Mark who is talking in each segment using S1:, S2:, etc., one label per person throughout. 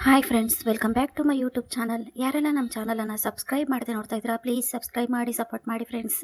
S1: Hi friends welcome back to my YouTube channel ಯಾರೆಲ್ಲ ನಮ್ಮ ಚಾನಲನ್ನು ಸಬ್ಸ್ಕ್ರೈಬ್ ಮಾಡದೆ ನೋಡ್ತಾ ಇದ್ದೀರಾ ಪ್ಲೀಸ್ ಸಬ್ಸ್ಕ್ರೈಬ್ ಮಾಡಿ ಸಪೋರ್ಟ್ ಮಾಡಿ ಫ್ರೆಂಡ್ಸ್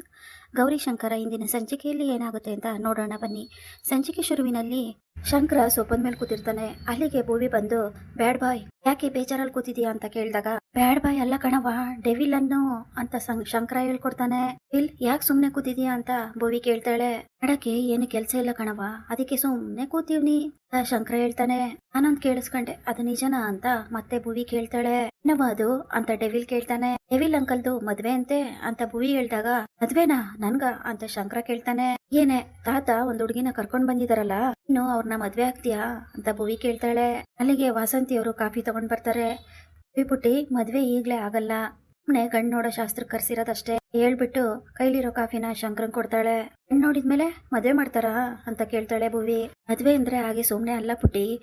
S1: ಗೌರಿ ಶಂಕರ, ಇಂದಿನ ಸಂಚಿಕೆಯಲ್ಲಿ ಏನಾಗುತ್ತೆ ಅಂತ ನೋಡೋಣ ಬನ್ನಿ. ಸಂಚಿಕೆ ಶುರುವಿನಲ್ಲಿ ಶಂಕರ ಸೋಪನ್ ಮೇಲೆ ಕೂತಿರ್ತಾನೆ. ಅಲ್ಲಿಗೆ ಭೂವಿ ಬಂದು, ಬ್ಯಾಡ್ ಬಾಯ್, ಯಾಕೆ ಬೇಜಾರಲ್ಲಿ ಕೂತಿದ್ಯಾ ಅಂತ ಕೇಳಿದಾಗ, ಬ್ಯಾಡ್ ಬಾಯ್ ಅಲ್ಲ ಕಣವ ಡೆವಿಲ್ ಅನ್ನು, ಅಂತ ಶಂಕರ ಹೇಳ್ಕೊಡ್ತಾನೆ. ಇಲ್ ಯಾಕೆ ಸುಮ್ನೆ ಕೂತಿದ್ಯಾ ಅಂತ ಭೂವಿ ಕೇಳ್ತಾಳೆ. ಮಾಡಕ್ಕೆ ಏನು ಕೆಲಸ ಇಲ್ಲ ಕಣವ ಅದಕ್ಕೆ ಸುಮ್ನೆ ಕೂತೀವ್ನಿ ಶಂಕರ ಹೇಳ್ತಾನೆ. ನಾನೊಂದ್ ಕೇಳಿಸ್ಕೊಂಡೆ, ಅದು ನಿಜನಾ? ಅಂತ ಮತ್ತೆ ಭೂವಿ ಕೇಳ್ತಾಳೆ. ಏನವ ಅದು? ಅಂತ ಡೆವಿಲ್ ಕೇಳ್ತಾನೆ. ಡೆವಿಲ್ ಅಂಕಲ್ದು ಮದ್ವೆ ಅಂತೆ ಅಂತ ಭುವಿ ಹೇಳ್ದಾಗ, ಮದ್ವೆನಾ? ನನ್ಗ? ಅಂತ ಶಂಕರ ಕೇಳ್ತಾನೆ. ಏನೇ, ತಾತ ಒಂದ್ ಹುಡುಗಿನ ಕರ್ಕೊಂಡ್ ಬಂದಿದಾರಲ್ಲ, ಇನ್ನು ಅವ್ರನ್ನ ಮದ್ವೆ ಆಗ್ತೀಯಾ? ಅಂತ ಭುವಿ ಕೇಳ್ತಾಳೆ. ಅಲ್ಲಿಗೆ ವಾಸಂತಿ ಅವರು ಕಾಫಿ ತಗೊಂಡ್ ಬರ್ತಾರೆ. ಪುಟ್ಟಿ, ಮದ್ವೆ ಈಗ್ಲೇ ಆಗಲ್ಲ. ಸುಮ್ನೆ ಗಂಡ್ ನೋಡೋ ಶಾಸ್ತ್ರ ಕರ್ಸಿರೋದಷ್ಟೇ. ಹೇಳ್ಬಿಟ್ಟು ಕೈಲಿರೋ ಕಾಫಿನ ಶಂಕರನ್ ಕೊಡ್ತಾಳೆ. ಗಂಡ್ ನೋಡಿದ್ಮೇಲೆ ಮದ್ವೆ ಮಾಡ್ತಾರಾ? ಅಂತ ಕೇಳ್ತಾಳೆ ಭುವಿ. ಮದ್ವೆ ಅಂದ್ರೆ ಹಾಗೆ ಸುಮ್ನೆ ಅಲ್ಲ ಪುಟ್ಟಿ.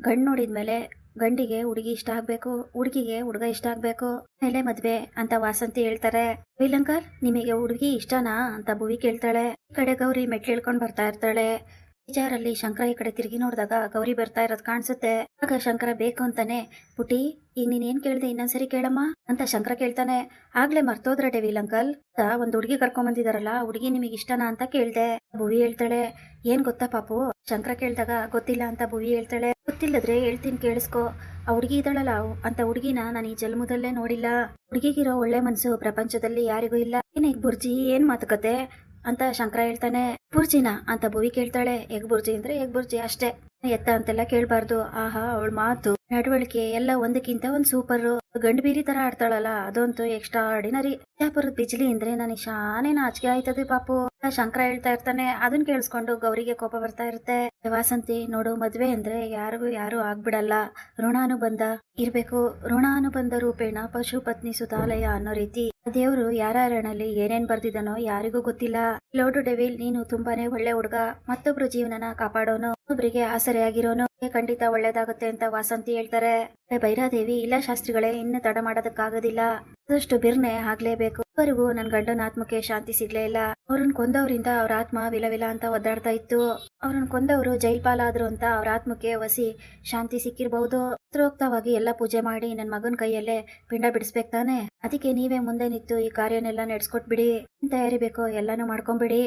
S1: ಗಂಡ್ ನೋಡಿದ್ಮೇಲೆ ಗಂಡಿಗೆ ಹುಡುಗಿ ಇಷ್ಟ ಆಗ್ಬೇಕು, ಹುಡುಗಿಗೆ ಹುಡುಗ ಇಷ್ಟ ಆಗ್ಬೇಕು, ಮೇಲೆ ಮದ್ವೆ ಅಂತ ವಾಸಂತಿ ಹೇಳ್ತಾರೆ. ವಿಲಂಕರ್ ನಿಮಗೆ ಹುಡುಗಿ ಇಷ್ಟನಾ? ಅಂತ ಭುವಿ ಕೇಳ್ತಾಳೆ. ಕಡೆ ಗೌರಿ ಮೆಟ್ಲು ಬರ್ತಾ ಇರ್ತಾಳೆ. ವಿಚಾರಲ್ಲಿ ಶಂಕರ ಈ ಕಡೆ ತಿರುಗಿ ನೋಡಿದಾಗ ಗೌರಿ ಬರ್ತಾ ಇರೋದು ಕಾಣಿಸುತ್ತೆ. ಆಗ ಶಂಕರ ಬೇಕು ಅಂತಾನೆ, ಪುಟಿ, ಈಗ ನೀನ್ ಏನ್ ಕೇಳ್ದೆ ಇನ್ನೊಂದ್ಸರಿ ಕೇಳಮ್ಮ ಅಂತ ಶಂಕರ ಕೇಳ್ತಾನೆ. ಆಗ್ಲೇ ಮರ್ತೋದ್ರ ಡೆವಿಲ್ ಅಂಕಲ್. ಒಂದ್ ಹುಡುಗಿ ಕರ್ಕೊಂಡ್ ಬಂದಿದಾರಲ್ಲ ಹುಡುಗಿ ನಿಮಗೆ ಇಷ್ಟನಾ ಅಂತ ಕೇಳ್ದೆ. ಭುವಿ ಹೇಳ್ತಾಳೆ, ಏನ್ ಗೊತ್ತಾ ಪಾಪು? ಶಂಕರ ಕೇಳ್ದಾಗ, ಗೊತ್ತಿಲ್ಲ ಅಂತ ಭುವಿ ಹೇಳ್ತಾಳೆ. ಗೊತ್ತಿಲ್ಲದ್ರೆ ಹೇಳ್ತೀನಿ, ಕೇಳಿಸ್ಕೊ. ಆ ಹುಡುಗಿ ಇದ್ದಾಳಲ್ಲ ಅವ್- ಅಂತ ಹುಡುಗಿನ ನಾನು ಈ ಜನ್ಮದಲ್ಲೇ ನೋಡಿಲ್ಲ. ಹುಡುಗಿಗಿರೋ ಒಳ್ಳೆ ಮನ್ಸು ಪ್ರಪಂಚದಲ್ಲಿ ಯಾರಿಗೂ ಇಲ್ಲ. ಏನೇ ಬುರ್ಜಿ ಏನ್ ಮಾತುಕತೆ? ಅಂತ ಶಂಕರ ಹೇಳ್ತಾನೆ, ಬುರ್ಜಿನ ಅಂತ ಭುವಿ ಕೇಳ್ತಾಳೆ. ಎಗ್ ಬುರ್ಜಿ? ಅಂದ್ರೆ ಎಗ್ ಬುರ್ಜಿ? ಅಷ್ಟೇ. ಎತ್ತ ಅಂತೆಲ್ಲ ಕೇಳ್ಬಾರ್ದು. ಆಹಾ, ಅವಳ ಮಾತು, ನಡವಳಿಕೆ ಎಲ್ಲ ಒಂದಕ್ಕಿಂತ ಒಂದ್ ಸೂಪರ್ ಗಂಡು ಬೀರಿ ತರ ಆಡ್ತಾಳಲ್ಲ, ಅದಂತೂ ಎಕ್ಸ್ಟ್ರಾ ಆರ್ಡಿನರಿ ಬಿಜಾಪುರದ ಬಿಜ್ಲಿ ಅಂದ್ರೆ ನನಗೆ ಶಾನೆ ನಾಚಿಕೆ ಆಯ್ತದೆ ಪಾಪು. ಶಂಕರ ಹೇಳ್ತಾ ಇರ್ತಾನೆ ಅದನ್ನ ಕೇಳಿಸ್ಕೊಂಡು ಗೌರಿಗೆ ಕೋಪ ಬರ್ತಾ ಇರುತ್ತೆ. ವಾಸಂತಿ, ನೋಡು, ಮದ್ವೆ ಅಂದ್ರೆ ಯಾರಿಗೂ ಯಾರು ಆಗ್ಬಿಡಲ್ಲ. ಋಣಾನುಬಂಧ ಇರ್ಬೇಕು. ಋಣಾನುಬಂಧ ರೂಪೇಣ ಪಶು ಪತ್ನಿ ಸುತಾಲಯ ಅನ್ನೋ ರೀತಿ. ದೇವ್ರು ಯಾರ್ಯಾರಲ್ಲಿ ಏನೇನ್ ಬರ್ದಿದನೋ ಯಾರಿಗೂ ಗೊತ್ತಿಲ್ಲ. ಲೋಡು ಡೆವಿಲ್, ನೀನು ತುಂಬಾನೇ ಒಳ್ಳೆ ಹುಡುಗ. ಮತ್ತೊಬ್ರು ಜೀವನನ ಕಾಪಾಡೋನು ಒಬ್ಬರಿಗೆ ಆಸರೆಯಾಗಿರೋನು. ಖಂಡಿತ ಒಳ್ಳೇದಾಗುತ್ತೆ ಅಂತ ವಾಸಂತಿ ಹೇಳ್ತಾರೆ. ಏ ಬೈರಾದೇವಿ ಇಲ್ಲ ಶಾಸ್ತ್ರಿಗಳೇ, ಇನ್ನು ತಡ ಮಾಡೋದಕ್ಕಾಗೋದಿಲ್ಲ. ಆದಷ್ಟು ಬಿರ್ನೆ ಆಗ್ಲೇಬೇಕು. ಇವರಿಗೂ ನನ್ ಗಂಡನ ಆತ್ಮಕ್ಕೆ ಶಾಂತಿ ಸಿಗ್ಲೇ ಇಲ್ಲ. ಅವ್ರನ್ನ ಕೊಂದವರಿಂದ ಅವ್ರ ಆತ್ಮ ವಿಲ ವಿಲ ಅಂತ ಒದ್ದಾಡ್ತಾ ಇತ್ತು. ಅವ್ರನ್ನ ಕೊಂದವರು ಜೈಲ್ ಪಾಲಾದ್ರು ಅಂತ ಅವ್ರ ಆತ್ಮಕ್ಕೆ ವಸಿ ಶಾಂತಿ ಸಿಕ್ಕಿರ್ಬಹುದು ಶಾಸ್ತ್ರೋಕ್ತವಾಗಿ ಎಲ್ಲ ಪೂಜೆ ಮಾಡಿ ನನ್ನ ಮಗನ ಕೈಯಲ್ಲೇ ಪಿಂಡ ಬಿಡಿಸ್ಬೇಕು ತಾನೆ? ಅದಕ್ಕೆ ನೀವೇ ಮುಂದೆ ನಿಂತು ಈ ಕಾರ್ಯನೆಲ್ಲ ನಡೆಸ್ಕೊಟ್ಬಿಡಿ. ತಯಾರಿ ಬೇಕೋ ಎಲ್ಲಾನು ಮಾಡ್ಕೊಂಬಿಡಿ.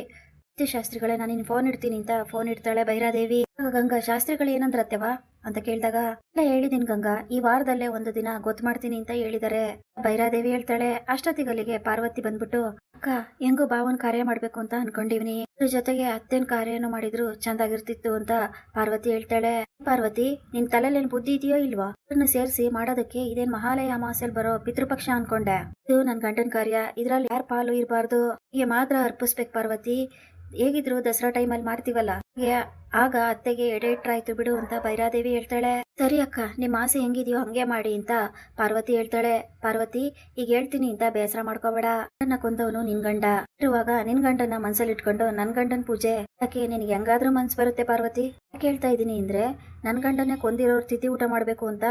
S1: ಶಾಸ್ತ್ರಿಗಳೇ ನಾನು ಫೋನ್ ಇಡ್ತೀನಿ ಅಂತ ಫೋನ್ ಇಡ್ತಾಳೆ ಬೈರಾದೇವಿ ಆಗ ಗಂಗಾ, ಶಾಸ್ತ್ರಿಗಳು ಏನಂದ್ರತ್ತೆವಾ? ಅಂತ ಕೇಳಿದಾಗ ಇಲ್ಲ ಹೇಳಿದೀನಿ ಗಂಗಾ, ಈ ವಾರದಲ್ಲೇ ಒಂದು ದಿನ ಗೊತ್ತು ಮಾಡ್ತೀನಿ ಅಂತ ಹೇಳಿದಾರೆ. ಭೈರಾದೇವಿ ಹೇಳ್ತಾಳೆ ಅಷ್ಟೊತ್ತಿಗೆ ಅಲ್ಲಿಗೆ ಪಾರ್ವತಿ ಬಂದ್ಬಿಟ್ಟು, ಅಕ್ಕ, ಹೆಂಗೋ ಭಾವನ್ ಕಾರ್ಯ ಮಾಡ್ಬೇಕು ಅಂತ ಅನ್ಕೊಂಡಿವ್ನಿ. ಅದ್ರ ಜೊತೆಗೆ ಅತ್ತೇನ್ ಕಾರ್ಯನೂ ಮಾಡಿದ್ರು ಚಂದಾಗಿರ್ತಿತ್ತು ಅಂತ ಪಾರ್ವತಿ ಹೇಳ್ತಾಳೆ. ಪಾರ್ವತಿ, ನಿನ್ ತಲೆಲೇನ್ ಬುದ್ಧಿ ಇದೆಯೋ ಇಲ್ವಾ? ಅದನ್ನ ಸೇರಿಸಿ ಮಾಡೋದಕ್ಕೆ ಇದೇನ್ ಮಹಾಲಯ ಅಮಾಸ್ಯಲ್ ಬರೋ ಪಿತೃಪಕ್ಷ ಅನ್ಕೊಂಡೆ. ಇದು ನನ್ ಗಂಡನ್ ಕಾರ್ಯ. ಇದ್ರಲ್ಲಿ ಯಾರ ಪಾಲು ಇರಬಾರ್ದು? ಹೀಗೆ ಮಾತ್ರ ಅರ್ಪಿಸ್ಬೇಕು ಪಾರ್ವತಿ. ಹೇಗಿದ್ರು ದಸರಾ ಟೈಮಲ್ಲಿ ಮಾಡ್ತೀವಲ್ಲ? ಹಾಗೆ ಆಗ ಅತ್ತೆಗೆ ಎಡೆ ಇಟ್ರಾಯ್ತು ಬಿಡು ಅಂತ ಭೈರಾದೇವಿ ಹೇಳ್ತಾಳೆ. ಸರಿ ಅಕ್ಕ ನಿಮ್ಮ ಆಸೆ ಹೆಂಗಿದ್ಯೋ ಹಂಗೆ ಮಾಡಿ ಅಂತ ಪಾರ್ವತಿ ಹೇಳ್ತಾಳೆ. ಪಾರ್ವತಿ, ಈಗ ಹೇಳ್ತೀನಿ ಅಂತ ಬೇಸರ ಮಾಡ್ಕೋಬೇಡ. ನನ್ನ ಕೊಂದವನು ನಿನ್ ಗಂಡ. ಇರುವಾಗ ನಿನ್ ಗಂಡನ ಮನ್ಸಲ್ಲಿ ಇಟ್ಕೊಂಡು ನನ್ ಗಂಡನ್ ಪೂಜೆ. ಯಾಕೆ, ನಿನ್ಗೆ ಹೆಂಗಾದ್ರೂ ಮನ್ಸು ಬರುತ್ತೆ ಪಾರ್ವತಿ? ಕೇಳ್ತಾ ಇದ್ದೀನಿ ಅಂದ್ರೆ ನನ್ ಗಂಡನೇ ಕೊಂದಿರೋರು ತಿಥಿ ಊಟ ಮಾಡ್ಬೇಕು ಅಂತ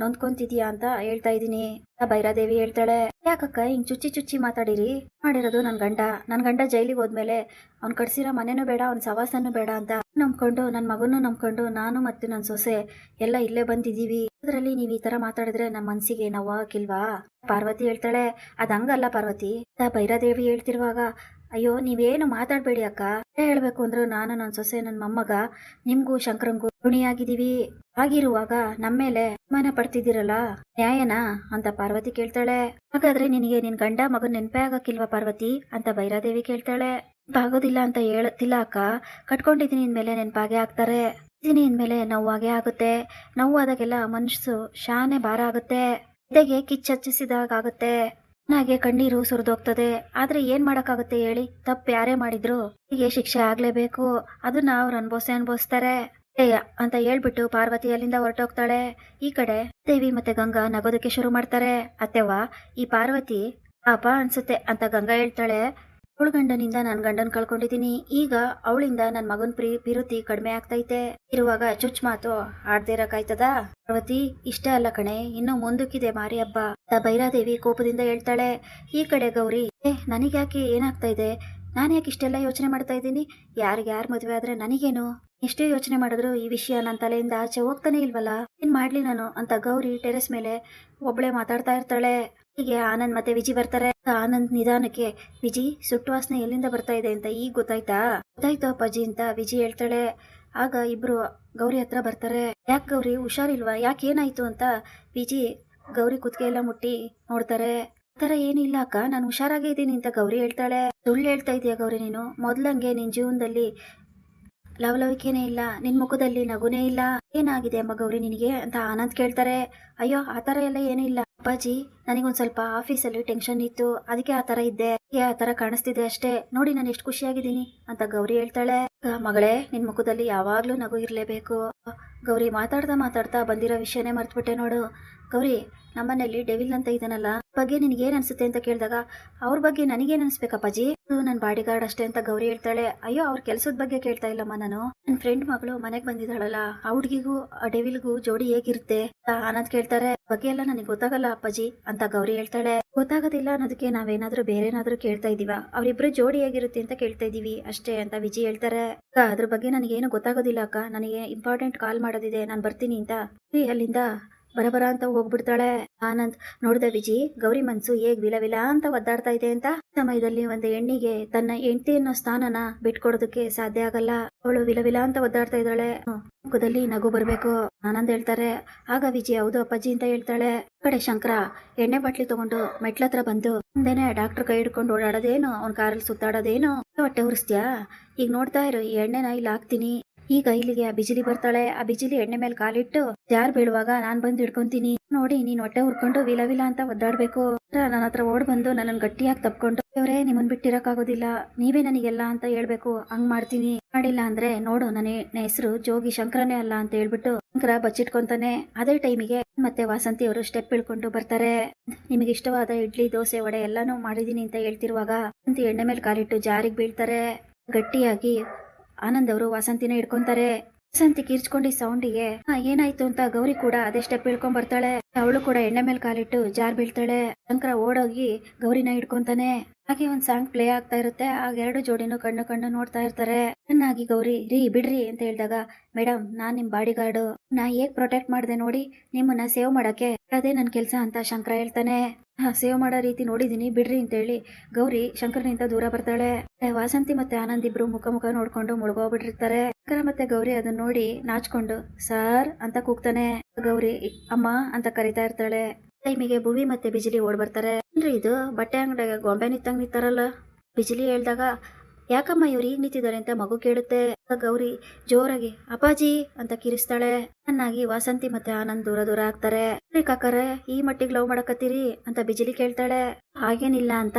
S1: ನೊಂದ್ಕೊಂತಿದ್ಯಾ ಅಂತ ಹೇಳ್ತಾ ಇದ್ದೀನಿ. ಭೈರಾದೇವಿ ಹೇಳ್ತಾಳೆ. ಯಾಕಕ್ಕ ಹಿಂಗ್ ಚುಚ್ಚಿ ಚುಚ್ಚಿ ಮಾತಾಡಿರಿ? ಮಾಡಿರೋದು ನನ್ ಗಂಡ. ನನ್ ಗಂಡ ಜೈಲಿಗೆ ಹೋದ್ಮೇಲೆ ಅವ್ನ್ ಕಟ್ಸಿರೋ ಮನೆನೂ ಬೇಡ, ಅವ್ನ್ ಸವಾಸನೂ ಬೇಡ ಅಂತ ನಂಬ್ಕೊಂಡು, ನನ್ ಮಗನೂ ನಂಬ್ಕೊಂಡು, ನಾನು ಮತ್ತೆ ನನ್ ಸೊಸೆ ಎಲ್ಲ ಇಲ್ಲೇ ಬಂದಿದೀವಿ ಅದ್ರಲ್ಲಿ ನೀವ್ ಈ ತರ ಮಾತಾಡಿದ್ರೆ ನಮ್ಮ ಮನ್ಸಿಗೆ ನೋವಾಕಿಲ್ವಾ ಪಾರ್ವತಿ ಹೇಳ್ತಾಳೆ. ಅದ್ ಹಂಗಲ್ಲ ಪಾರ್ವತಿ. ಭೈರಾದೇವಿ ಹೇಳ್ತಿರುವಾಗ ಅಯ್ಯೋ, ನೀವೇನು ಮಾತಾಡ್ಬೇಡಿ ಅಕ್ಕ. ಹೇಳ್ಬೇಕು ಅಂದ್ರೆ ನಾನು ನನ್ನ ಸೊಸೆ ನನ್ನ ಮೊಮ್ಮಗ, ನಿಮ್ಗೂ ಶಂಕರಂಗೂ ಋಣಿಯಾಗಿದ್ದೀವಿ. ಆಗಿರುವಾಗ ನಮ್ಮೇಲೆ ಅಭಿಮಾನ ಪಡ್ತಿದ್ದೀರಲ್ಲ, ನ್ಯಾಯನಾ? ಅಂತ ಪಾರ್ವತಿ ಕೇಳ್ತಾಳೆ. ಹಾಗಾದ್ರೆ ನಿನಗೆ ನಿನ್ ಗಂಡ ಮಗನ್ ನೆನ್ಪೇ ಆಗಕ್ಕಿಲ್ವಾ ಪಾರ್ವತಿ? ಅಂತ ಭೈರಾದೇವಿ ಕೇಳ್ತಾಳೆ. ಬಾಗೋದಿಲ್ಲ ಅಂತ ಹೇಳತ್ತಿಲ್ಲ ಅಕ್ಕ. ಕಟ್ಕೊಂಡಿದ್ದೀನಿ ಅಂದ್ಮೇಲೆ ನೆನ್ಪಾಗೆ ಆಗ್ತಾರೆ. ಇದೀನಿ ಅಂದ್ಮೇಲೆ ನೋವಾಗೆ ಆಗುತ್ತೆ. ನೋವಾದಾಗೆಲ್ಲ ಮನಸ್ಸು ಶಾನೆ ಭಾರ ಆಗುತ್ತೆ. ಜೊತೆಗೆ ಕಿಚ್ಚಚ್ಚಿಸಿದಾಗ ಆಗುತ್ತೆ. ನನಗೆ ಕಣ್ಣೀರು ಸುರಿದೋಗ್ತದೆ. ಆದ್ರೆ ಏನ್ ಮಾಡಕ್ಕಾಗುತ್ತೆ ಹೇಳಿ? ತಪ್ಪು ಯಾರೇ ಮಾಡಿದ್ರು ಹೀಗೆ ಶಿಕ್ಷೆ ಆಗ್ಲೇಬೇಕು. ಅದನ್ನ ಅವ್ರು ಅನ್ಭವಿಸೇ ಅನ್ಭವಿಸ್ತಾರೆ. ಅಂತ ಹೇಳ್ಬಿಟ್ಟು ಪಾರ್ವತಿ ಅಲ್ಲಿಂದ ಹೊರಟೋಗ್ತಾಳೆ. ಈ ಕಡೆ ದೇವಿ ಮತ್ತೆ ಗಂಗಾ ನಗೋದಕ್ಕೆ ಶುರು ಮಾಡ್ತಾರೆ. ಅತ್ತೆವಾ ಈ ಪಾರ್ವತಿ ಪಾಪ ಅನ್ಸುತ್ತೆ ಅಂತ ಗಂಗಾ ಹೇಳ್ತಾಳೆ. ಅವಳ ಗಂಡನಿಂದ ನನ್ನ ಗಂಡನ್ ಕಳ್ಕೊಂಡಿದ್ದೀನಿ ಈಗ ಅವಳಿಂದ ನನ್ನ ಮಗನ್ ಪ್ರೀ, ಪಿರುತಿ ಕಡಿಮೆ ಆಗ್ತೈತೆ. ಇರುವಾಗ ಚುಚ್ ಮಾತು ಆಡ್ದೇ ಇರಕಾಯ್ತದ ಪಾರ್ವತಿ, ಇಷ್ಟ ಅಲ್ಲ ಕಣೆ, ಇನ್ನು ಮುಂದಕ್ಕಿದೆ ಮಾರಿ ಹಬ್ಬ ಭೈರಾದೇವಿ ಕೋಪದಿಂದ ಹೇಳ್ತಾಳೆ. ಈ ಕಡೆ ಗೌರಿ, ಏ, ನನಗ್ಯಾಕೆ ಏನಾಗ್ತಾ ಇದೆ? ನಾನು ಯಾಕೆ ಇಷ್ಟೆಲ್ಲ ಯೋಚನೆ ಮಾಡ್ತಾ ಇದ್ದೀನಿ? ಯಾರಿಗೆ ಯಾರು ಮದುವೆ ಆದ್ರೆ ನನಗೇನು? ಎಷ್ಟೇ ಯೋಚನೆ ಮಾಡಿದ್ರು ಈ ವಿಷಯ ನನ್ನ ತಲೆಯಿಂದ ಆಚೆ ಹೋಗ್ತಾನೆ ಇಲ್ವಲ್ಲ? ಏನ್ ಮಾಡ್ಲಿ ನಾನು? ಅಂತ ಗೌರಿ ಟೆರೆಸ್ ಮೇಲೆ ಒಬ್ಳೆ ಮಾತಾಡ್ತಾ ಇರ್ತಾಳೆ. ಹೀಗೆ ಆನಂದ್ ಮತ್ತೆ ವಿಜಿ ಬರ್ತಾರೆ. ಆನಂದ್ ನಿಧಾನಕ್ಕೆ, ವಿಜಿ ಸುಟ್ಟು ವಾಸನೆ ಎಲ್ಲಿಂದ ಬರ್ತಾ ಇದೆ ಅಂತ ಈಗ ಗೊತ್ತಾಯ್ತಾ? ಗೊತ್ತಾಯ್ತು ಅಪ್ಪಾಜಿ ಅಂತ ವಿಜಿ ಹೇಳ್ತಾಳೆ. ಆಗ ಇಬ್ರು ಗೌರಿ ಹತ್ರ ಬರ್ತಾರೆ. ಯಾಕೆ ಗೌರಿ, ಹುಷಾರಿಲ್ವಾ? ಯಾಕೆ ಏನಾಯ್ತು ಅಂತ ವಿಜಿ ಗೌರಿ ಕುತ್ತಿಗೆ ಎಲ್ಲ ಮುಟ್ಟಿ ನೋಡ್ತಾರೆ. ಥರ ಏನಿಲ್ಲ ಅಕ್ಕ, ನಾನು ಹುಷಾರಾಗೇ ಇದ್ದೀನಿ ಅಂತ ಗೌರಿ ಹೇಳ್ತಾಳೆ. ಸುಳ್ಳು ಹೇಳ್ತಾ ಇದೀಯ ಗೌರಿ ನೀನು? ಮೊದ್ಲಂಗೆ ನಿನ್ ಜೀವನದಲ್ಲಿ ಲವಲವಿಕೆನೇ ಇಲ್ಲ, ನಿನ್ ಮುಖದಲ್ಲಿ ನಗುನೇ ಇಲ್ಲ. ಏನಾಗಿದೆ ಅಮ್ಮ ಗೌರಿ ನಿನಗೆ ಅಂತ ಆನಂದ್ ಕೇಳ್ತಾರೆ. ಅಯ್ಯೋ, ಆ ಥರ ಎಲ್ಲ ಏನಿಲ್ಲ ಅಪ್ಪಾಜಿ, ನನಗೊಂದು ಸ್ವಲ್ಪ ಆಫೀಸಲ್ಲಿ ಟೆನ್ಷನ್ ಇತ್ತು. ಅದಕ್ಕೆ ಆ ಥರ ಇದ್ದೆ. ಆ ಥರ ಕಾಣಿಸ್ತಿದೆ ಅಷ್ಟೇ. ನೋಡಿ, ನಾನು ಎಷ್ಟು ಖುಷಿಯಾಗಿದ್ದೀನಿ ಅಂತ ಗೌರಿ ಹೇಳ್ತಾಳೆ. ಮಗಳೇ, ನಿನ್ ಮುಖದಲ್ಲಿ ಯಾವಾಗ್ಲೂ ನಗು ಇರ್ಲೇಬೇಕು. ಗೌರಿ ಮಾತಾಡ್ತಾ ಮಾತಾಡ್ತಾ ಬಂದಿರೋ ವಿಷಯನೇ ಮರ್ತ್ಬಿಟ್ಟೆ ನೋಡು. ಗೌರಿ ನಮ್ಮನೇಲಿ ಡೆವಿಲ್ ಅಂತ ಇದನ್ನಲ್ಲ ಬಗ್ಗೆ ನಿನ್ಗೆ ಏನ್ ಅನ್ಸುತ್ತೆ ಅಂತ ಕೇಳಿದಾಗ, ಅವ್ರ ಬಗ್ಗೆ ನನಗೇನ್ ಅನ್ಸ್ಬೇಕಪ್ಪಾಜಿ ನನ್ ಬಾಡಿ ಗಾರ್ಡ್ ಅಷ್ಟೇ ಅಂತ ಗೌರಿ ಹೇಳ್ತಾಳೆ. ಅಯ್ಯೋ, ಅವ್ರ ಕೆಲಸದ ಬಗ್ಗೆ ಕೇಳ್ತಾ ಇಲ್ಲಮ್ಮ ನಾನು. ನನ್ ಫ್ರೆಂಡ್ ಮಗಳು ಮನೆಗೆ ಬಂದಿದ್ದಾಳಲ್ಲ, ಆ ಹುಡ್ಗಿಗೂ, ಆ ಡೆವಿಲ್ಗೂ ಜೋಡಿ ಹೇಗಿರುತ್ತೆ? ಅಂತ ಆನಂದ್ ಕೇಳ್ತಾರೆ. "ಆ ಬಗ್ಗೆ ಎಲ್ಲ ನನಗೆ ಗೊತ್ತಾಗಲ್ಲ ಅಪ್ಪಾಜಿ ಅಂತ ಗೌರಿ ಹೇಳ್ತಾಳೆ. ಗೊತ್ತಾಗೋದಿಲ್ಲ ಅನ್ನೋದಕ್ಕೆ ನಾವೇನಾದ್ರೂ ಬೇರೆನಾದ್ರೂ ಕೇಳ್ತಾ ಇದೀವ. ಅವ್ರಿಬ್ರು ಜೋಡಿ ಆಗಿರುತ್ತೆ ಅಂತ ಕೇಳ್ತಾ ಇದೀವಿ ಅಷ್ಟೇ ಅಂತ ವಿಜಿ ಹೇಳ್ತಾರೆ. ಅದ್ರ ಬಗ್ಗೆ ನನಗೇನು ಗೊತ್ತಾಗೋದಿಲ್ಲ ಅಕ್ಕ. ನನಗೆ ಇಂಪಾರ್ಟೆಂಟ್ ಕಾಲ್ ಮಾಡೋದಿದೆ. ನಾನು ಬರ್ತೀನಿ ಅಂತ. ಅಲ್ಲಿಂದ ಬರಬರ ಅಂತ ಹೋಗ್ಬಿಡ್ತಾಳೆ. ಆನಂದ್, ನೋಡ್ದ ವಿಜಿ, ಗೌರಿ ಮನ್ಸು ಹೇಗ್ ವಿಲ ವಿಲ ಅಂತ ಒದ್ದಾಡ್ತಾ ಇದೆ ಅಂತ. ಸಮಯದಲ್ಲಿ ಒಂದು ಹೆಣ್ಣಿಗೆ ತನ್ನ ಹೆಂಡತಿ ಅನ್ನೋ ಸ್ಥಾನನ ಬಿಟ್ಕೊಡೋದಕ್ಕೆ ಸಾಧ್ಯ ಆಗಲ್ಲ. ಅವಳು ವಿಲ ವಿಲ ಅಂತ ಒದ್ದಾಡ್ತಾ ಇದ್ದಾಳೆ. ಮುಖದಲ್ಲಿ ನಗು ಬರ್ಬೇಕು. ಆನಂದ್ ಹೇಳ್ತಾರೆ. ಆಗ ವಿಜಿ, ಹೌದು ಅಪ್ಪಾಜಿ ಅಂತ ಹೇಳ್ತಾಳೆ. ಕಡೆ ಶಂಕರ ಎಣ್ಣೆ ಬಾಟ್ಲಿ ತಗೊಂಡು ಮೆಟ್ಲತ್ರ ಬಂದು, ಮುಂದೆನೆ ಡಾಕ್ಟರ್ ಕೈ ಹಿಡ್ಕೊಂಡು ಓಡಾಡೋದೇನು, ಅವ್ನ ಕಾರಲ್ಲಿ ಸುತ್ತಾಡೋದೇನು, ಹೊಟ್ಟೆ ಉರಿಸ್ತ್ಯಾ? ಈಗ ನೋಡ್ತಾ ಇರು, ಈ ಎಣ್ಣೆನ ಇಲ್ಲಿ ಹಾಕ್ತೀನಿ. ಈಗ ಇಲ್ಲಿಗೆ ಆ ಬಿಜಿಲಿ ಬರ್ತಾಳೆ. ಆ ಬಿಜಿಲಿ ಎಣ್ಣೆ ಮೇಲೆ ಕಾಲಿಟ್ಟು ಜಾರ್ ಬೀಳುವಾಗ? ನಾನ್ ಬಂದು ಹಿಡ್ಕೊಂತೀನಿ. ನೋಡಿ, ನೀನ್ ಹೊಟ್ಟೆ ಹುರ್ಕೊಂಡು ವಿಲ ವಿಲ ಅಂತ ಒದ್ದಾಡ್ಬೇಕು. ನನ್ನ ಹತ್ರ ಓಡ್ ಬಂದು ನನ್ನನ್ ಗಟ್ಟಿಯಾಗಿ ತಪ್ಕೊಂಡು ಇವರೇ ನಿಮ್ಮನ್ ಬಿಟ್ಟಿರಕ್ಕಾಗೋದಿಲ್ಲ. ನೀವೇ ನನಗೆಲ್ಲ ಅಂತ ಹೇಳ್ಬೇಕು. ಹಂಗ್ ಮಾಡ್ತೀನಿ. ಮಾಡಿಲ್ಲ ಅಂದ್ರೆ ನೋಡು ನನ್ನ ಹೆಸರು ಜೋಗಿ ಶಂಕರನೇ ಅಲ್ಲ ಅಂತ ಹೇಳ್ಬಿಟ್ಟು ಶಂಕರ ಬಚ್ಚಿಟ್ಕೊಂತಾನೆ. ಅದೇ ಟೈಮಿಗೆ ಮತ್ತೆ ವಾಸಂತಿ ಅವರು ಸ್ಟೆಪ್ ಇಳ್ಕೊಂಡು ಬರ್ತಾರೆ. ನಿಮಗೆ ಇಷ್ಟವಾದ ಇಡ್ಲಿ, ದೋಸೆ, ವಡೆ ಎಲ್ಲಾನು ಮಾಡಿದೀನಿ ಅಂತ ಹೇಳ್ತಿರುವಾಗ ಎಣ್ಣೆ ಮೇಲೆ ಕಾಲಿಟ್ಟು ಜಾರಿಗೆ ಬೀಳ್ತಾರೆ. ಗಟ್ಟಿಯಾಗಿ ಆನಂದ್ ಅವರು ವಾಸಂತಿನ ಹಿಡ್ಕೊಂತಾರೆ. ವಾಸಂತಿ ಕಿರ್ಚ್ಕೊಂಡಿ ಸೌಂಡಿಗೆ ಏನಾಯ್ತು ಅಂತ ಗೌರಿ ಕೂಡ ಅದೇ ಸ್ಟೆಪ್ ಇಳ್ಕೊಂಡ್ ಬರ್ತಾಳೆ. ಅವಳು ಕೂಡ ಎಣ್ಣೆ ಮೇಲೆ ಕಾಲಿಟ್ಟು ಜಾರ್ ಬೀಳ್ತಾಳೆ. ಶಂಕರ ಓಡೋಗಿ ಗೌರಿನ ಹಿಡ್ಕೊಂತಾನೆ. ಹಾಗೆ ಒಂದ್ ಸಾಂಗ್ ಪ್ಲೇ ಆಗ್ತಾ ಇರುತ್ತೆ. ಆಗ ಎರಡು ಜೋಡಿನೂ ಕಣ್ಣು ಕಣ್ಣು ನೋಡ್ತಾ ಇರ್ತಾರೆ. ಚೆನ್ನಾಗಿ ಗೌರಿ, ರೀ, ಬಿಡ್ರಿ ಅಂತ ಹೇಳಿದಾಗ ಮೇಡಮ್ ನಾನ್ ನಿಮ್ ಬಾಡಿ ಗಾರ್ಡು ನಾ ಹೇಗ್ ಪ್ರೊಟೆಕ್ಟ್ ಮಾಡ್ದೆ ನೋಡಿ, ನಿಮ್ಮನ್ನ ಸೇವ್ ಮಾಡಕ್ಕೆ. ಅದೇ ನನ್ ಕೆಲ್ಸ ಅಂತ ಶಂಕರ ಹೇಳ್ತಾನೆ. ಸೇವ್ ಮಾಡೋ ರೀತಿ ನೋಡಿದೀನಿ ಬಿಡ್ರಿ ಅಂತ ಹೇಳಿ ಗೌರಿ ಶಂಕರನಿಂದ ದೂರ ಬರ್ತಾಳೆ. ವಾಸಂತಿ ಮತ್ತೆ ಆನಂದ್ ಇಬ್ರು ಮುಖ ಮುಖ ನೋಡ್ಕೊಂಡು ಮುಳುಗೋಗ್ಬಿಟ್ಟಿರ್ತಾರೆ. ಶಂಕರ ಮತ್ತೆ ಗೌರಿ ಅದನ್ನ ನೋಡಿ ನಾಚ್ಕೊಂಡು, ಸಾರ್ ಅಂತ ಕೂಗ್ತಾನೆ. ಗೌರಿ, ಅಮ್ಮ ಅಂತ ಕರಿತಾ ಇರ್ತಾಳೆ. ಟೈಮಿಗೆ ಭುವಿ ಮತ್ತೆ ಬಿಜಿಲಿ ಓಡ್ ಬರ್ತಾರೆ ಇದು? ಬಟ್ಟೆ ಅಂಗಡಿಯಾಗ ಗೊಂಬೆ ನಿತ್ತಂಗ್ ನಿಂತಾರಲ್ಲ. ಬಿಜಿಲಿ ಹೇಳ್ದಾಗ ಯಾಕಮ್ಮ ಇವ್ರು ಈಗ ನಿಂತಿದ್ದಾರೆ ಅಂತ ಮಗು ಕೇಳುತ್ತೆ. ಗೌರಿ ಜೋರಾಗಿ, ಅಪ್ಪಾಜಿ, ಅಂತ ಕಿರಿಸ್ತಾಳೆ. ಚೆನ್ನಾಗಿ ವಾಸಂತಿ ಮತ್ತೆ ಆನಂದ್ ದೂರ ದೂರ ಆಗ್ತಾರೆ. ಕಾಕರೆ, ಈ ಮಟ್ಟಿಗೆ ಲವ್ ಮಾಡಕತ್ತೀರಿ? ಅಂತ ಬಿಜಿಲಿ ಕೇಳ್ತಾಳೆ. ಹಾಗೇನಿಲ್ಲ ಅಂತ,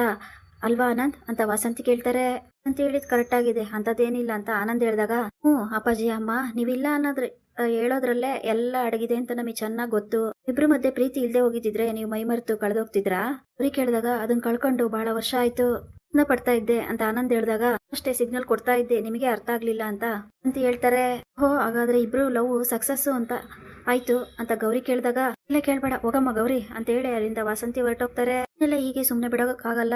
S1: ಅಲ್ವಾ ಆನಂದ್? ಅಂತ ವಾಸಂತಿ ಕೇಳ್ತಾರೆ. ಅಂತ ಹೇಳಿದ್ ಕರೆಕ್ಟ್ ಆಗಿದೆ ಅಂತದೇನಿಲ್ಲ ಅಂತ ಆನಂದ್ ಹೇಳಿದಾಗ, ಹ್ಞೂ ಅಪ್ಪಾಜಿ ಅಮ್ಮ, ನೀವಿಲ್ಲ ಅನ್ನೋದ್ರಿ ಹೇಳೋದ್ರಲ್ಲೇ ಎಲ್ಲ ಅಡಗಿದೆ ಅಂತ ನಮಗೆ ಚೆನ್ನಾಗಿ ಗೊತ್ತು. ಇಬ್ರು ಮಧ್ಯೆ ಪ್ರೀತಿ ಇಲ್ಲದೆ ಹೋಗಿದ್ದಿದ್ರೆ ನೀವು ಮೈ ಮರೆತು ಕಳೆದೋಗ್ತಿದ್ರಾ? ಅವ್ರಿಗೆ ಕೇಳಿದಾಗ ಅದನ್ನ ಕಳ್ಕೊಂಡು ಬಹಳ ವರ್ಷ ಆಯ್ತು. ಪಡ್ತಾ ಇದ್ದೆ ಅಂತ ಆನಂದ್ ಹೇಳಿದಾಗ, ಅಷ್ಟೇ ಸಿಗ್ನಲ್ ಕೊಡ್ತಾ ಇದ್ದೆ, ನಿಮಗೆ ಅರ್ಥ ಆಗ್ಲಿಲ್ಲ ಅಂತ. ಅಂತ ಹೇಳ್ತಾರೆ. ಹೋ ಹಾಗಾದ್ರೆ ಇಬ್ರು ಲವ್ ಸಕ್ಸಸ್ ಅಂತ ಆಯ್ತು, ಅಂತ ಗೌರಿ ಕೇಳಿದಾಗ ಇಲ್ಲ ಕೇಳ್ಬೇಡ, ಹೋಗಮ್ಮ ಗೌರಿ, ಅಂತ ಹೇಳಿ ಅಲ್ಲಿಂದ ವಾಸಂತಿ ಹೊರಟೋಗ್ತಾರೆ. ಇದನ್ನೆಲ್ಲ ಹೀಗೆ ಸುಮ್ನೆ ಬಿಡೋಕಾಗಲ್ಲ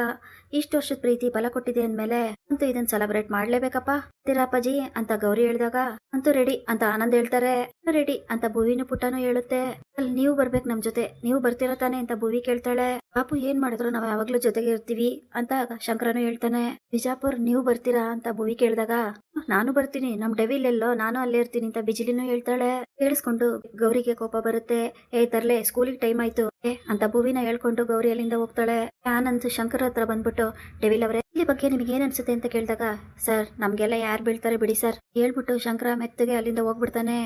S1: ಇಷ್ಟು ವರ್ಷದ ಪ್ರೀತಿ ಫಲ ಕೊಟ್ಟಿದೆ ಅಂದ್ಮೇಲೆ ಅಂತೂ ಇದನ್ನ ಸೆಲೆಬ್ರೇಟ್ ಮಾಡ್ಲೇಬೇಕಪ್ಪ. ತಿರಾಪಜಿ ಅಂತ ಗೌರಿ ಹೇಳಿದಾಗ ಅಂತೂ ರೆಡಿ ಅಂತ ಆನಂದ್ ಹೇಳ್ತಾರೆ. ರೆಡಿ ಅಂತ ಭುವಿನ ಪುಟ್ಟನು ಹೇಳುತ್ತೆ. ಅಲ್ಲಿ ನೀವು ಬರ್ಬೇಕು ನಮ್ ಜೊತೆ. ನೀವು ಬರ್ತಿರೋ ತಾನೆ ಅಂತ ಭುವಿ ಕೇಳ್ತಾಳೆ. ಪಾಪು ಏನ್ ಮಾಡಿದ್ರು ನಾವ್ ಯಾವಾಗ್ಲೂ ಜೊತೆಗೆ ಇರ್ತೀವಿ ಅಂತ ಶಂಕರನು ಹೇಳ್ತಾನೆ. ಬಿಜಾಪುರ್ ನೀವು ಬರ್ತೀರಾ ಅಂತ ಭುವಿ ಕೇಳಿದಾಗ ನಾನು ಬರ್ತೀನಿ. ನಮ್ ಡೆವಿಲ್ ಎಲ್ಲೋ, ನಾನು ಅಲ್ಲೇ ಇರ್ತೀನಿ ಅಂತ ಬಿಜಿಲಿನೂ ಹೇಳ್ತಾಳೆ. ಕೇಳಿಸ್ಕೊಂಡು ಗೌರಿಗೆ ಕೋಪ ಬರುತ್ತೆ. ಏ ತರ್ಲೆ ಸ್ಕೂಲಿಗೆ ಟೈಮ್ ಆಯ್ತು. ಅಂತ ಭೂವಿನ ಹೇಳ್ಕೊಂಡು ಗೌರಿ ಅಲ್ಲಿಂದ ಹೋಗ್ತಾಳೆ. ಆನಂದ್ ಶಂಕರ್ ಹತ್ರ ಬಂದ್ಬಿಟ್ಟು, ಡೆವಿಲ್ ಅವರೇ ಇಲ್ಲಿ ಬಗ್ಗೆ ನಿಮ್ಗೆ ಏನ್ ಅನ್ಸುತ್ತೆ? ಅಂತ ಕೇಳಿದಾಗ, ಸರ್, ನಮ್ಗೆಲ್ಲ ಯಾರು ಬೀಳ್ತಾರೆ ಬಿಡಿ ಸರ್. ಹೇಳ್ಬಿಟ್ಟು ಶಂಕರ ಮೆತ್ತಗೆ ಅಲ್ಲಿಂದ ಹೋಗ್ಬಿಡ್ತಾನೆ.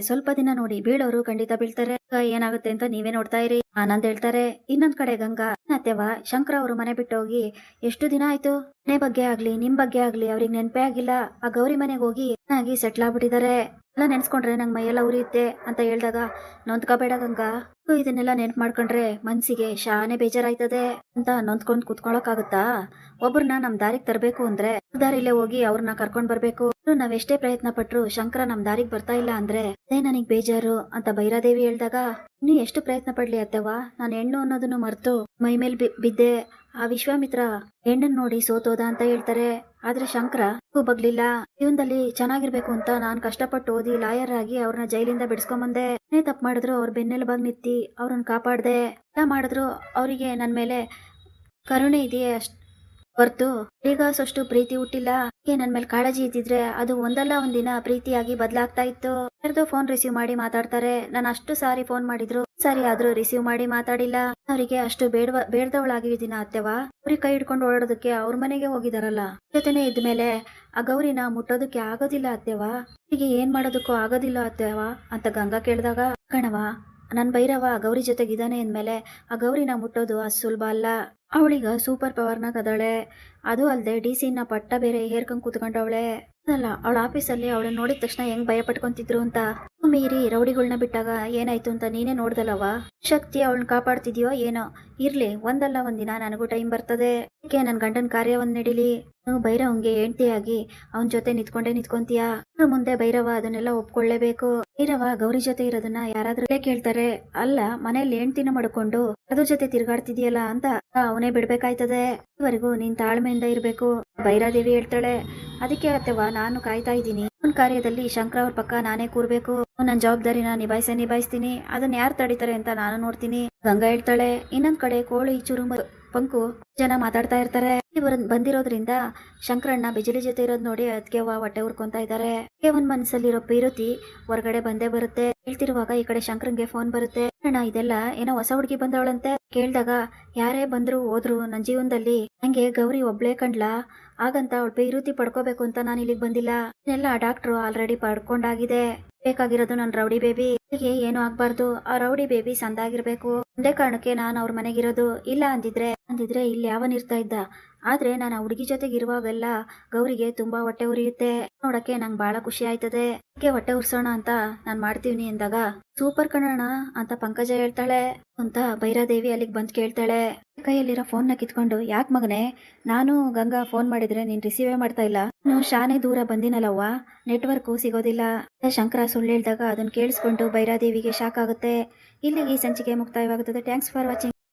S1: ಸ್ವಲ್ಪ ದಿನ ನೋಡಿ, ಬೀಳೋರು ಖಂಡಿತ ಬೀಳ್ತಾರೆ. ಏನಾಗುತ್ತೆ ಅಂತ ನೀವೇ ನೋಡ್ತಾ ಇರಿ. ಆನಂದ್ ಹೇಳ್ತಾರೆ, ಇನ್ನೊಂದ್ ಕಡೆ ಗಂಗಾ ಅತ್ತೆವ ಶಂಕರ ಅವರು ಮನೆ ಬಿಟ್ಟು ಹೋಗಿ ಎಷ್ಟು ದಿನ ಆಯ್ತು? ಮನೆ ಬಗ್ಗೆ ಆಗ್ಲಿ, ನಿಮ್ ಬಗ್ಗೆ ಆಗ್ಲಿ ಅವ್ರಿಗೆ ನೆನಪೇ ಆಗಿಲ್ಲ. ಆ ಗೌರಿ ಮನೆಗೆ ಹೋಗಿ ಚೆನ್ನಾಗಿ ಸೆಟ್ಲ್ ಆಗ್ಬಿಟ್ಟಿದ್ದಾರೆ. ಎಲ್ಲ ನೆನ್ಸ್ಕೊಂಡ್ರೆ ನಂಗೆ ಮೈಯೆಲ್ಲ ಉರಿಯುತ್ತೆ ಅಂತ ಹೇಳ್ದಾಗ, ನೊಂದ್ಕೋಬೇಡ ಗಂಗಾ. ಇದನ್ನೆಲ್ಲ ನೆನ್ಪು ಮಾಡ್ಕೊಂಡ್ರೆ ಮನ್ಸಿಗೆ ಶಾನೆ ಬೇಜಾರಾಯ್ತದೆ ಅಂತ ನೊಂದ್ಕೊಂಡ್ ಕುತ್ಕೊಳಕಾಗುತ್ತಾ ಒಬ್ಬರನ್ನ ನಮ್ ದಾರಿಗೆ ತರಬೇಕು ಅಂದ್ರೆ ದಾರಿಲೇ ಹೋಗಿ ಅವ್ರನ್ನ ಕರ್ಕೊಂಡ್ ಬರ್ಬೇಕು. ನಾವ್ ಎಷ್ಟೇ ಪ್ರಯತ್ನ ಪಟ್ರು ಶಂಕರ ನಮ್ ದಾರಿಗೆ ಬರ್ತಾ ಇಲ್ಲ ಅಂದ್ರೆ, ಅದೇ ನನಗ್ ಬೇಜಾರು ಅಂತ ಭೈರಾದೇವಿ ಹೇಳ್ದಾಗ ಇನ್ನು ಎಷ್ಟು ಪ್ರಯತ್ನ ಪಡ್ಲಿ ಅತ್ತವ ನಾನು ಹೆಣ್ಣು ಅನ್ನೋದನ್ನು ಮರೆತು ಮೈ ಮೇಲೆ ಬಿದ್ದೆ. ಆ ವಿಶ್ವಾಮಿತ್ರ ಹೆಣ್ಣನ್ ನೋಡಿ ಸೋತೋದ ಅಂತ ಹೇಳ್ತಾರೆ. ಆದ್ರೆ ಶಂಕರ ಬಗ್ಲಿಲ್ಲ. ಜೀವನದಲ್ಲಿ ಚೆನ್ನಾಗಿರ್ಬೇಕು ಅಂತ ನಾನು ಕಷ್ಟಪಟ್ಟು ಓದಿ ಲಾಯರ್ ಆಗಿ ಅವ್ರನ್ನ ಜೈಲಿಂದ ಬಿಡಿಸ್ಕೊಂಬಂದೆ. ಏನೇ ತಪ್ಪು ಮಾಡಿದ್ರು ಅವ್ರ ಬೆನ್ನೆಲುಬಾಗ್ ನಿತ್ತಿ ಅವ್ರನ್ನ ಕಾಪಾಡ್ದೆ. ಎಲ್ಲ ಮಾಡಿದ್ರು ಅವರಿಗೆ ನನ್ನ ಮೇಲೆ ಕರುಣೆ ಇದೆಯೇ ಅಷ್ಟ್ ಹೊರ್ತು. ಈಗಾಸಷ್ಟು ಪ್ರೀತಿ ಹುಟ್ಟಿಲ್ಲ. ಹೀಗೆ ನನ್ನ ಮೇಲೆ ಕಾಳಜಿ ಇದ್ದಿದ್ರೆ ಅದು ಒಂದಲ್ಲ ಒಂದಿನ ಪ್ರೀತಿಯಾಗಿ ಬದಲಾಗ್ತಾ ಇತ್ತು. ಯಾರ್ದೋ ಫೋನ್ ರಿಸೀವ್ ಮಾಡಿ ಮಾತಾಡ್ತಾರೆ. ನಾನು ಅಷ್ಟು ಸಾರಿ ಫೋನ್ ಮಾಡಿದ್ರು. ಸಾರಿ ಆದ್ರೂ ರಿಸೀವ್ ಮಾಡಿ ಮಾತಾಡಿಲ್ಲ. ಅವರಿಗೆ ಅಷ್ಟು ಬೇಡವ ಬೇಡದವಳಾಗಿದ್ದೀನ ಅತ್ತೆವ ಅವ್ರಿಗೆ ಕೈ ಹಿಡ್ಕೊಂಡು ಓಡೋದಕ್ಕೆ ಅವ್ರ ಮನೆಗೆ ಹೋಗಿದಾರಲ್ಲ. ಜೊತೆನೆ ಇದ್ಮೇಲೆ ಆ ಗೌರಿನ ಮುಟ್ಟೋದಕ್ಕೆ ಆಗೋದಿಲ್ಲ ಅತ್ತೆವ ಹೀಗೆ ಏನ್ ಮಾಡೋದಕ್ಕೂ ಆಗೋದಿಲ್ಲ ಅತ್ತೆವ ಅಂತ ಗಂಗಾ ಕೇಳಿದಾಗ ಕಣವ ನನ್ ಭೈರವ ಗೌರಿ ಜೊತೆಗಿದ್ದಾನೆ ಅಂದ್ಮೇಲೆ ಆ ಗೌರಿನ ಮುಟ್ಟೋದು ಅಷ್ಟು ಸುಲಭ ಅಲ್ಲ. ಅವಳೀಗ ಸೂಪರ್ ಪವರ್ನಾಗ ಅದಾಳೆ. ಅದು ಅಲ್ಲದೆ ಡಿ ಸಿನ ಪಟ್ಟ ಬೇರೆ ಹೇರ್ಕೊಂಡ್ ಕೂತ್ಕೊಂಡವಳೆ. ಅಲ್ಲ ಅವಳ ಆಫೀಸಲ್ಲಿ ಅವಳನ್ನ ನೋಡಿದ ತಕ್ಷಣ ಹೆಂಗ್ ಭಯ ಪಟ್ಕೊಂತಿದ್ರು ಅಂತ. ಮೀರಿ ರೌಡಿಗಳನ್ನ ಬಿಟ್ಟಾಗ ಏನಾಯ್ತು ಅಂತ ನೀನೇ ನೋಡ್ದಲ್ಲವ ಶಕ್ತಿ ಅವಳನ್ನ ಕಾಪಾಡ್ತಿದ್ಯೋ ಏನೋ? ಇರ್ಲಿ, ಒಂದಲ್ಲ ಒಂದಿನ ನನಗೂ ಟೈಮ್ ಬರ್ತದೆ. ಅದಕ್ಕೆ ನನ್ನ ಗಂಡನ ಕಾರ್ಯ ಒಂದ್ ನಡೀಲಿ ಭೈರವಂಗೆ ಹೆಂಡತಿಯಾಗಿ ಅವನ ಜೊತೆ ನಿತ್ಕೊಂಡೆ ನಿಂತ್ಕೊಂತೀಯ? ಮುಂದೆ ಭೈರವ ಅದನ್ನೆಲ್ಲ ಒಪ್ಕೊಳ್ಳೇಬೇಕು ಭೈರವ, ಗೌರಿ ಜೊತೆ ಇರೋದನ್ನ ಯಾರಾದ್ರೂ ಕೇಳ್ತಾರೆ. ಅಲ್ಲ ಮನೇಲಿ ಹೆಂಡ್ತಿನ ಮಾಡ್ಕೊಂಡು ಅದ್ರ ಜೊತೆ ತಿರ್ಗಾಡ್ತಿದ್ಯಲ್ಲ ಅಂತ ಅವನೇ ಬಿಡ್ಬೇಕಾಯ್ತದೆ. ಇವರೆಗೂ ನೀನ್ ತಾಳ್ಮೆಯಿಂದ ಇರ್ಬೇಕು. ಭೈರಾದೇವಿ ಹೇಳ್ತಾಳೆ. ಅದಕ್ಕೆ ಅತ್ತೆವ ನಾನು ಕಾಯ್ತಾ ಇದ್ದೀನಿ. ಕಾರ್ಯದಲ್ಲಿ ಶಂಕರ್ ಅವ್ರ ಪಕ್ಕ ನಾನೇ ಕೂರ್ಬೇಕು. ನನ್ನ ಜವಾಬ್ದಾರಿನ ನಿಭಾಯಿಸೇ ನಿಭಾಯಿಸ್ತೀನಿ. ಅದನ್ನ ಯಾರು ತಡಿತಾರೆ ಅಂತ ನಾನು ನೋಡ್ತೀನಿ. ಗಂಗಾ ಇಡ್ತಾಳೆ ಇನ್ನೊಂದ್ ಕಡೆ ಕೋಳಿ ಚುರುಮ ಪಂಕು ಜನ ಮಾತಾಡ್ತಾ ಇರ್ತಾರೆ. ಬಂದಿರೋದ್ರಿಂದ ಶಂಕರಣ್ಣ ಬಿಜಿಲಿ ಜೊತೆ ಇರೋದ್ ನೋಡಿ ಅದಕ್ಕೆ ಹೊಟ್ಟೆ ಉರ್ಕೊಂತ ಅದಕ್ಕೆ ಒಂದ್ ಮನ್ಸಲ್ಲಿರೋ ಪ್ರೀತಿ ಹೊರಗಡೆ ಬಂದೇ ಬರುತ್ತೆ. ಹೇಳ್ತಿರುವಾಗ ಈ ಕಡೆ ಶಂಕರಂಗೆ ಫೋನ್ ಬರುತ್ತೆ. ಅಣ್ಣ ಇದೆಲ್ಲ ಏನೋ ಹೊಸ ಹುಡುಗಿ ಬಂದವಳಂತೆ? ಕೇಳ್ದಾಗ, ಯಾರೇ ಬಂದ್ರು ಹೋದ್ರು ನನ್ನ ಜೀವನದಲ್ಲಿ ನಂಗೆ ಗೌರಿ ಒಬ್ಳೆ ಕಂಡ್ಲಾ. ಹಾಗಂತ ಅವಳು ಪೀರುತಿ ಪಡ್ಕೋಬೇಕು ಅಂತ ನಾನು ಇಲ್ಲಿಗೆ ಬಂದಿಲ್ಲ. ಡಾಕ್ಟರ್ ಡಾಕ್ಟ್ರು ಆಲ್ರೆಡಿ ಪಡ್ಕೊಂಡಾಗಿದೆ. ಬೇಕಾಗಿರೋದು ನನ್ನ ರೌಡಿ ಬೇಬಿ. ಏನು ಆಗ್ಬಾರ್ದು. ಆ ರೌಡಿ ಬೇಬಿ ಸಂದಾಗಿರ್ಬೇಕು. ಒಂದೇ ಕಾರಣಕ್ಕೆ ನಾನು ಅವ್ರ ಮನೆಗಿರೋದು ಇಲ್ಲ ಅಂದಿದ್ರೆ ಅಂದಿದ್ರೆ ಇಲ್ಲಿ ಯಾವನಿರ್ತಾ ಇದ್ದ? ಆದ್ರೆ ನಾನು ಹುಡುಗಿ ಜೊತೆಗೆ ಇರುವಾಗೆಲ್ಲ ಗೌರಿಗೆ ತುಂಬಾ ಹೊಟ್ಟೆ ಉರಿಯುತ್ತೆ. ನೋಡಕ್ಕೆ ನಂಗೆ ಬಹಳ ಖುಷಿ ಆಯ್ತದೆ. ಅದಕ್ಕೆ ಹೊಟ್ಟೆ ಉರ್ಸೋಣ ಅಂತ ನಾನು ಮಾಡ್ತೀನಿ ಅಂದಾಗ, ಸೂಪರ್ ಕಣೋಣ ಅಂತ ಪಂಕಜ ಹೇಳ್ತಾಳೆ. ಅಂತ ಭೈರಾದೇವಿ ಅಲ್ಲಿಗೆ ಬಂದು ಕೇಳ್ತಾಳೆ. ಕೈಯಲ್ಲಿರೋ ಫೋನ್ನ ಕಿತ್ಕೊಂಡು, ಯಾಕೆ ಮಗನೆ, ನಾನು ಗಂಗಾ ಫೋನ್ ಮಾಡಿದ್ರೆ ನೀನ್ ರಿಸೀವೇ ಮಾಡ್ತಾ ಇಲ್ಲ. ನಾನು ಶಾನೆ ದೂರ ಬಂದಿನಲ್ಲವ್ವ, ನೆಟ್ವರ್ಕು ಸಿಗೋದಿಲ್ಲ. ಶಂಕರ ಸುಳ್ಳು ಹೇಳಿದಾಗ ಅದನ್ನು ಕೇಳಿಸ್ಕೊಂಡು ಭೈರಾದೇವಿಗೆ ಶಾಕ್ ಆಗುತ್ತೆ. ಇಲ್ಲಿಗೆ ಈ ಸಂಚಿಕೆ ಮುಕ್ತಾಯವಾಗುತ್ತದೆ. Thanks for watching